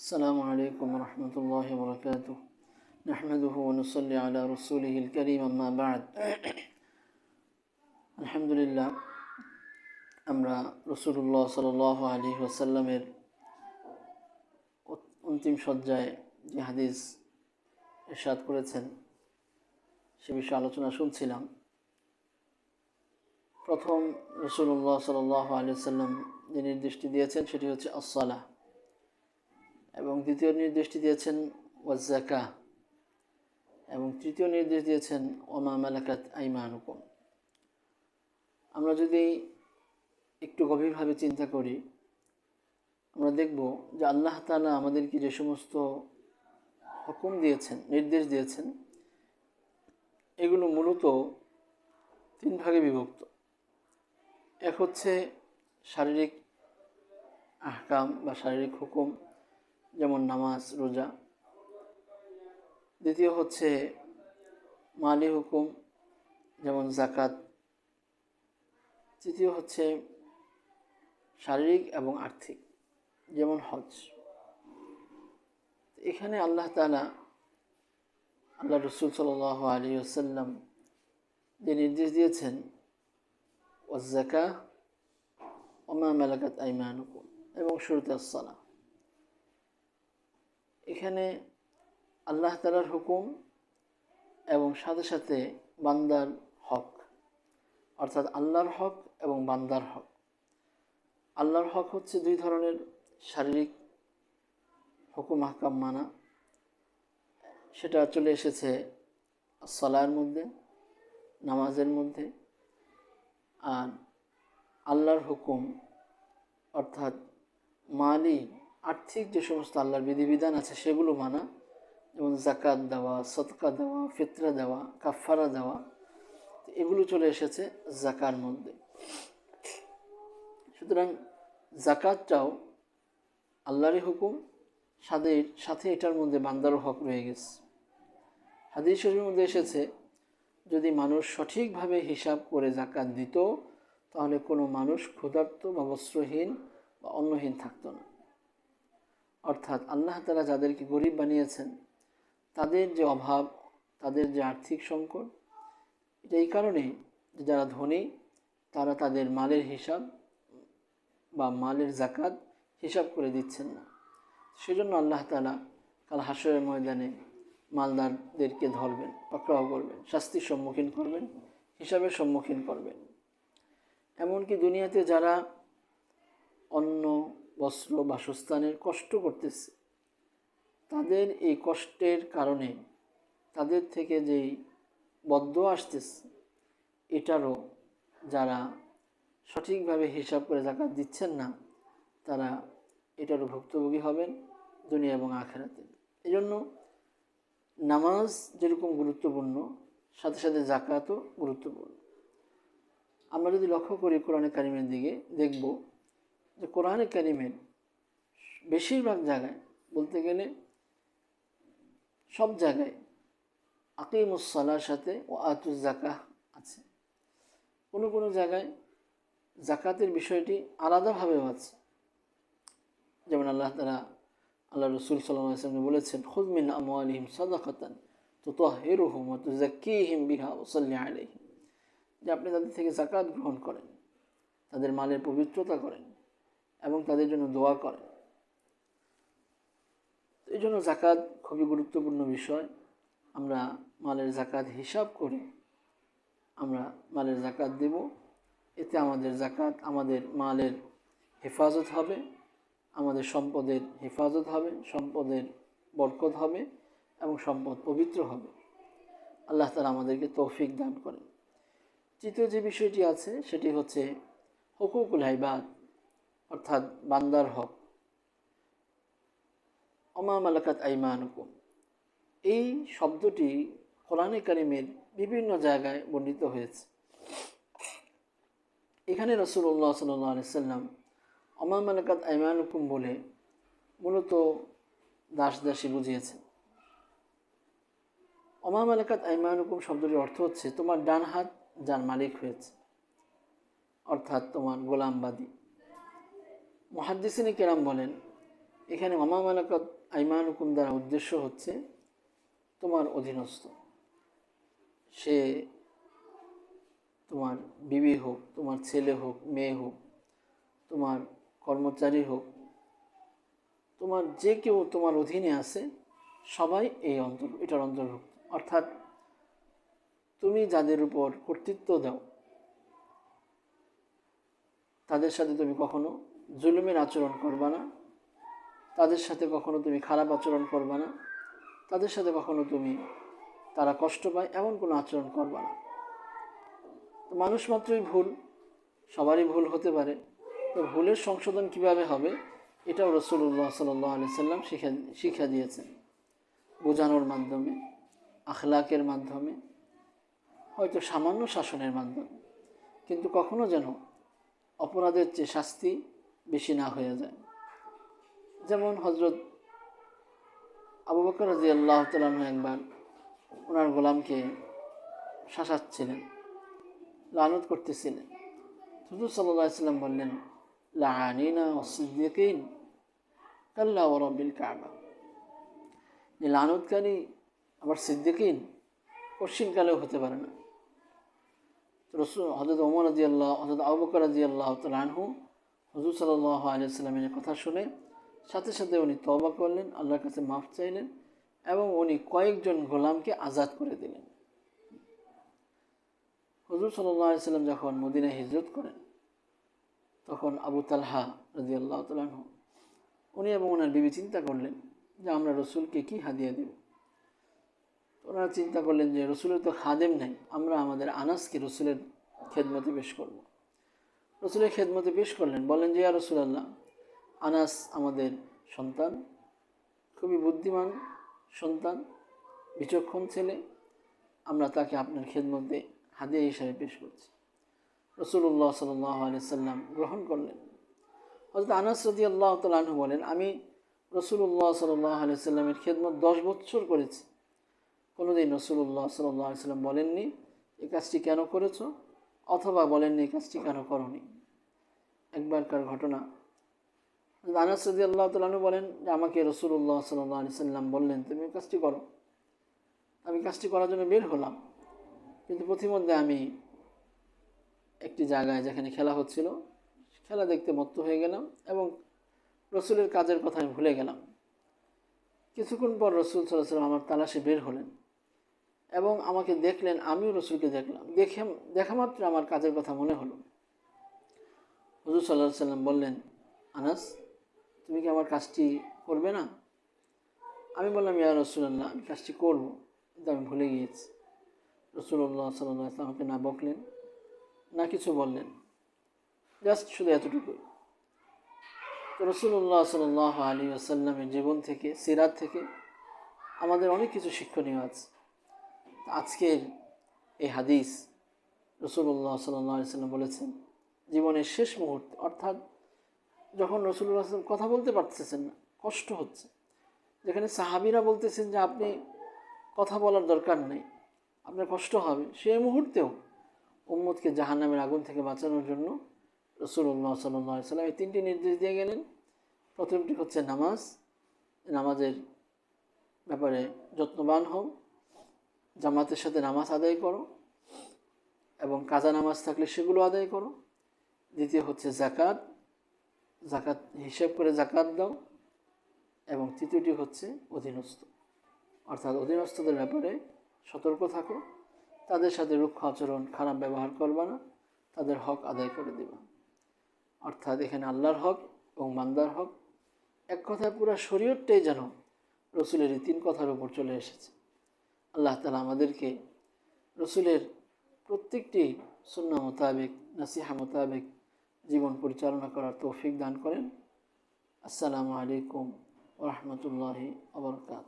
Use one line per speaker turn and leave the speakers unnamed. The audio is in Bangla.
السلام عليكم ورحمة الله وبركاته نحمده ونصلي على رسوله الكريم أما بعد الحمد لله আমরা রসুল্লাহ সাল আলী ওসাল্লামের অন্তিম শয্যায় যে হাদিস এরশাদ করেছেন সে বিষয়ে আলোচনা শুনছিলাম প্রথম রসুল্লাহ সাল আলী সাল্লাম যে নির্দেশটি দিয়েছেন সেটি হচ্ছে আসসালাহ এবং দ্বিতীয় নির্দেশটি দিয়েছেন ওয়াজ্জাকা, এবং তৃতীয় নির্দেশ দিয়েছেন ওমা মালাকাত আইমানুকুম। আমরা যদি একটু গভীরভাবে চিন্তা করি, আমরা দেখব যে আল্লাহ তালা আমাদেরকে যে সমস্ত হুকুম দিয়েছেন, নির্দেশ দিয়েছেন, এগুলো মূলত তিন ভাগে বিভক্ত। এক হচ্ছে শারীরিক আহকাম বা শারীরিক হুকুম যেমন নামাজ, রোজা। দ্বিতীয় হচ্ছে মালি হুকুম, যেমন জাকাত তৃতীয় হচ্ছে শারীরিক এবং আর্থিক, যেমন হজ। এখানে আল্লাহ তালা আল্লাহ রসুল সাল আলী আসাল্লাম যে নির্দেশ দিয়েছেন ওয়াজ্জাকা ওমা মেলাকাত আইমানুকুম, এবং শুরুতে আসসালাম এখানে আল্লাহ তালার হুকুম এবং সাথে সাথে বান্দার হক। অর্থাৎ আল্লাহর হক এবং বান্দার হক। আল্লাহর হক হচ্ছে দুই ধরনের শারীরিক হুকুম হাকাম মানা। সেটা চলে এসেছে সলার মধ্যে, নামাজের মধ্যে। আর আল্লাহর হুকুম অর্থাৎ মালি আর্থিক যে সমস্ত আল্লাহর বিধিবিধান আছে, সেগুলো মানা। যেমন জাকাত দেওয়া সৎকা দেওয়া, ফিতরা দেওয়া কাফারা দেওয়া, এগুলো চলে এসেছে জাকার মধ্যে। সুতরাং জাকাতটাও আল্লাহরই হুকুম, সাথে সাথে এটার মধ্যে বান্দারও হক রয়ে গেছে। হাদিস শরীফের মধ্যে এসেছে, যদি মানুষ সঠিকভাবে হিসাব করে জাকাত দিত, তাহলে কোনো মানুষ ক্ষুধার্ত বা বস্ত্রহীন বা অন্নহীন থাকতো না। অর্থাৎ আল্লাহ তালা যাদেরকে গরিব বানিয়েছেন, তাদের যে অভাব, তাদের যে আর্থিক সংকট, এটা এই কারণেই যারা ধনী, তারা তাদের মালের হিসাব বা মালের জাকাত হিসাব করে দিচ্ছেন না। সেজন্য আল্লাহ তালা কাল হাসরের ময়দানে মালদারদেরকে ধরবেন, পাকড়াও করবেন, শাস্তির সম্মুখীন করবেন, হিসাবের সম্মুখীন করবেন। এমনকি দুনিয়াতে যারা অন্য বস্ত্র বাসস্থানের কষ্ট করতেছে। তাদের এই কষ্টের কারণে তাদের থেকে যেই বদ্ধ আসতেছে, এটারও যারা সঠিকভাবে হিসাব করে জাকাত দিচ্ছেন না, তারা এটারও ভুক্তভোগী হবেন দুনিয়া এবং আখেরাতে। এই জন্য নামাজ যেরকম গুরুত্বপূর্ণ, সাথে সাথে জাকাতও গুরুত্বপূর্ণ। আমরা যদি লক্ষ্য করি কোরআনে কারিমের দিকে, দেখব যে কোরআনে কারিমের বেশিরভাগ জায়গায় বলতে গেলে সব জায়গায় আকিমুসলার সাথে ও আতুস জাকা আছে। কোনো কোনো জায়গায় জাকাতের বিষয়টি আলাদাভাবেও আছে। যেমন আল্লাহ তালা আল্লাহ রসুল সাল্লাম বলেছেন খুদমিন আমিম সদাকাতান তো তো হেরুহুম তো জাকিহিম বিহা ওসল্লি আলহিম যে আপনি তাদের থেকে জাকাত গ্রহণ করেন, তাদের মালের পবিত্রতা করেন। এবং তাদের জন্য দোয়া করেন। এই জন্য জাকাত খুবই গুরুত্বপূর্ণ বিষয়। আমরা মালের জাকাত হিসাব করে আমরা মালের জাকাত দেব। এতে আমাদের জাকাত আমাদের মালের হেফাজত হবে, আমাদের সম্পদের হেফাজত হবে, সম্পদের বরকত হবে এবং সম্পদ পবিত্র হবে। আল্লাহ তালা আমাদেরকে তৌফিক দান করেন। তৃতীয় যে বিষয়টি আছে, সেটি হচ্ছে হকুকুল হাইবাদ অর্থাৎ বান্দার হক। অমা মালাকাত আইমানুকুম। এই শব্দটি কোরআনে কারিমের বিভিন্ন জায়গায় বর্ণিত হয়েছে। এখানে রসুল্লাহ সাল্লাম অমা মালাকাত আইমানুকুম বলে মূলত দাস দাসী বুঝিয়েছেন। অমা মালাকাত আইমানুকুম শব্দটির অর্থ হচ্ছে তোমার ডান হাত, যার মালিক হয়েছে, অর্থাৎ তোমার গোলামবাদী। মহাদ্দিসিনী কেরাম বলেন, এখানে মামা মালাকাত আইমান হুকুম দ্বারা উদ্দেশ্য হচ্ছে তোমার অধীনস্থ। সে তোমার বিবি হোক, তোমার ছেলে হোক, মেয়ে হোক, তোমার কর্মচারী হোক, তোমার যে কেউ তোমার অধীনে আছে, সবাই এই অন্তর, এটার অন্তর্ভুক্ত। অর্থাৎ তুমি যাদের উপর কর্তৃত্ব দাও, তাদের সাথে তুমি কখনো জুলুমের আচরণ করবা না। তাদের সাথে কখনো তুমি খারাপ আচরণ করবা না। তাদের সাথে কখনো তুমি তারা কষ্ট পায় এমন কোনো আচরণ করবা না। তো মানুষ মাত্রই ভুল, সবারই ভুল হতে পারে। তো ভুলের সংশোধন কীভাবে হবে, এটাও রসুল্লাহ সাল্লাহ আলি সাল্লাম শিখা শিক্ষা দিয়েছেন। বোঝানোর মাধ্যমে, আখলাকের মাধ্যমে, হয়তো সামান্য শাসনের মাধ্যমে। কিন্তু কখনো যেন অপরাধের চেয়ে শাস্তি বেশি না হয়ে যায়। যেমন হজরত আবু বকর রাজি আল্লাহ তালন একবার ওনার গোলামকে শাসাচ্ছিলেন, লানত করতেছিলেন। হুজুর সাল্লাম বললেন লাহানিনা অসিদ্দিকিন কাল্লা ওরবিল কাবা। যে লানতকারী আবার সিদ্দিকিন কশিনকালেও হতে পারে না। রসুল হজরত ওমর রাজি আল্লাহ হজরত আবু বকর রাজি আল্লাহ তালহু হজুর সাল্লাহ আলিয়াল্লামের কথা শুনে সাথে সাথে উনি তবা করলেন, আল্লাহর কাছে মাফ চাইলেন এবং উনি কয়েকজন গোলামকে আজাদ করে দিলেন হজুর সাল্লাহ সাল্লাম যখন মদিনায় হিজরত করেন, তখন আবু তালহা রাজি আল্লাহ তালাহ উনি এবং ওনার বিবি চিন্তা করলেন যে আমরা রসুলকে কি হাদিয়া দেব ওনারা চিন্তা করলেন যে রসুলের তো খাদেম নাই, আমরা আমাদের আনাসকে রসুলের খেদমতে পেশ করব। রসুলের খেদমতে পেশ করলেন। বলেন যে, ইয়া রসুলাল্লাহ, আনাস আমাদের সন্তান, খুবই বুদ্ধিমান সন্তান, বিচক্ষণ ছেলে, আমরা তাকে আপনার খেদমতে হাদিয়া হিসাবে পেশ করছি। রসুল্লাহ সাল্লাম গ্রহণ করলেন। হজরত আনাস রদি আল্লাহ তালু বলেন, আমি রসুল্লাহ সাল্লাহ সাল্লামের খেদমত দশ বছর করেছি। কোনোদিন রসুল্লাহ সাল্লাহ সাল্লাম বলেননি এই কাজটি কেন করেছ? অথবা বলেননি, এই কাজটি কেন করনি? একবারকার ঘটনা। আনাস রদি আল্লাহ তালু বলেন যে, আমাকে রসুল্লাহ সাল্লাহ আলি সাল্লাম বললেন, তুমি কাজটি করো। আমি কাজটি করার জন্য বের হলাম। কিন্তু প্রতিমধ্যে আমি একটি জায়গায় যেখানে খেলা হচ্ছিল, খেলা দেখতে মত্ত হয়ে গেলাম এবং রসুলের কাজের কথা আমি ভুলে গেলাম। কিছুক্ষণ পর রসুল সাল্লাহ সাল্লাম আমার তালাশে বের হলেন। এবং আমাকে দেখলেন, আমিও রসুলকে দেখলাম। দেখে দেখা মাত্র আমার কাজের কথা মনে হলো। হজুর সাল্লাহ সাল্লাম বললেন, আনাস, তুমি কি আমার কাজটি করবে না? আমি বললাম, ইয়া রসুল্লাহ আমি কাজটি করব। কিন্তু আমি ভুলে গিয়েছি। রসুল্লাহ সাল্লাহ আমাকে না বকলেন, না কিছু বললেন। জাস্ট শুধু এতটুকু তো রসুল্লাহ সাল আলী আসাল্লামের জীবন থেকে, সিরাত থেকে আমাদের অনেক কিছু শিক্ষণীয় আছে। আজকের এই হাদিস রসুল্লাহ সাল্লাহ সাল্লাম বলেছেন, জীবনের শেষ মুহূর্তে, অর্থাৎ যখন রসুল্লাহ আসলাম কথা বলতে পারতেছেন না, কষ্ট হচ্ছে। যেখানে সাহাবিরা বলতেছেন যে, আপনি কথা বলার দরকার নেই, আপনার কষ্ট হবে। সেই মুহূর্তেও উম্মদকে জাহান্নামের আগুন থেকে বাঁচানোর জন্য রসুল্লাহ সাল্লাহ সাল্লাম এই তিনটি নির্দেশ দিয়ে গেলেন। প্রথমটি হচ্ছে নামাজ, নামাজের ব্যাপারে যত্নবান হও জামাতের সাথে নামাজ আদায় করো এবং কাজা নামাজ থাকলে সেগুলো আদায় করো। দ্বিতীয় হচ্ছে জাকাত জাকাত হিসেব করে জাকাত দাও এবং তৃতীয়টি হচ্ছে অধীনস্থ। অর্থাৎ অধীনস্থদের ব্যাপারে সতর্ক থাকো। তাদের সাথে রুক্ষ আচরণ, খারাপ ব্যবহার করবা না। তাদের হক আদায় করে দিবা। অর্থাৎ এখানে আল্লাহর হক এবং মান্দার হক। এক কথায় পুরো শরীয়তটাই যেন রসুলের এই তিন কথার উপর চলে এসেছে। আল্লাহ তালা আমাদেরকে রসুলের প্রত্যেকটি সুন্না মোতাবেক, নাসিহা মোতাবেক জীবন পরিচালনা করার তৌফিক দান করেন। আসসালামু আলাইকুম রহমতুল্লাহি আবরকাত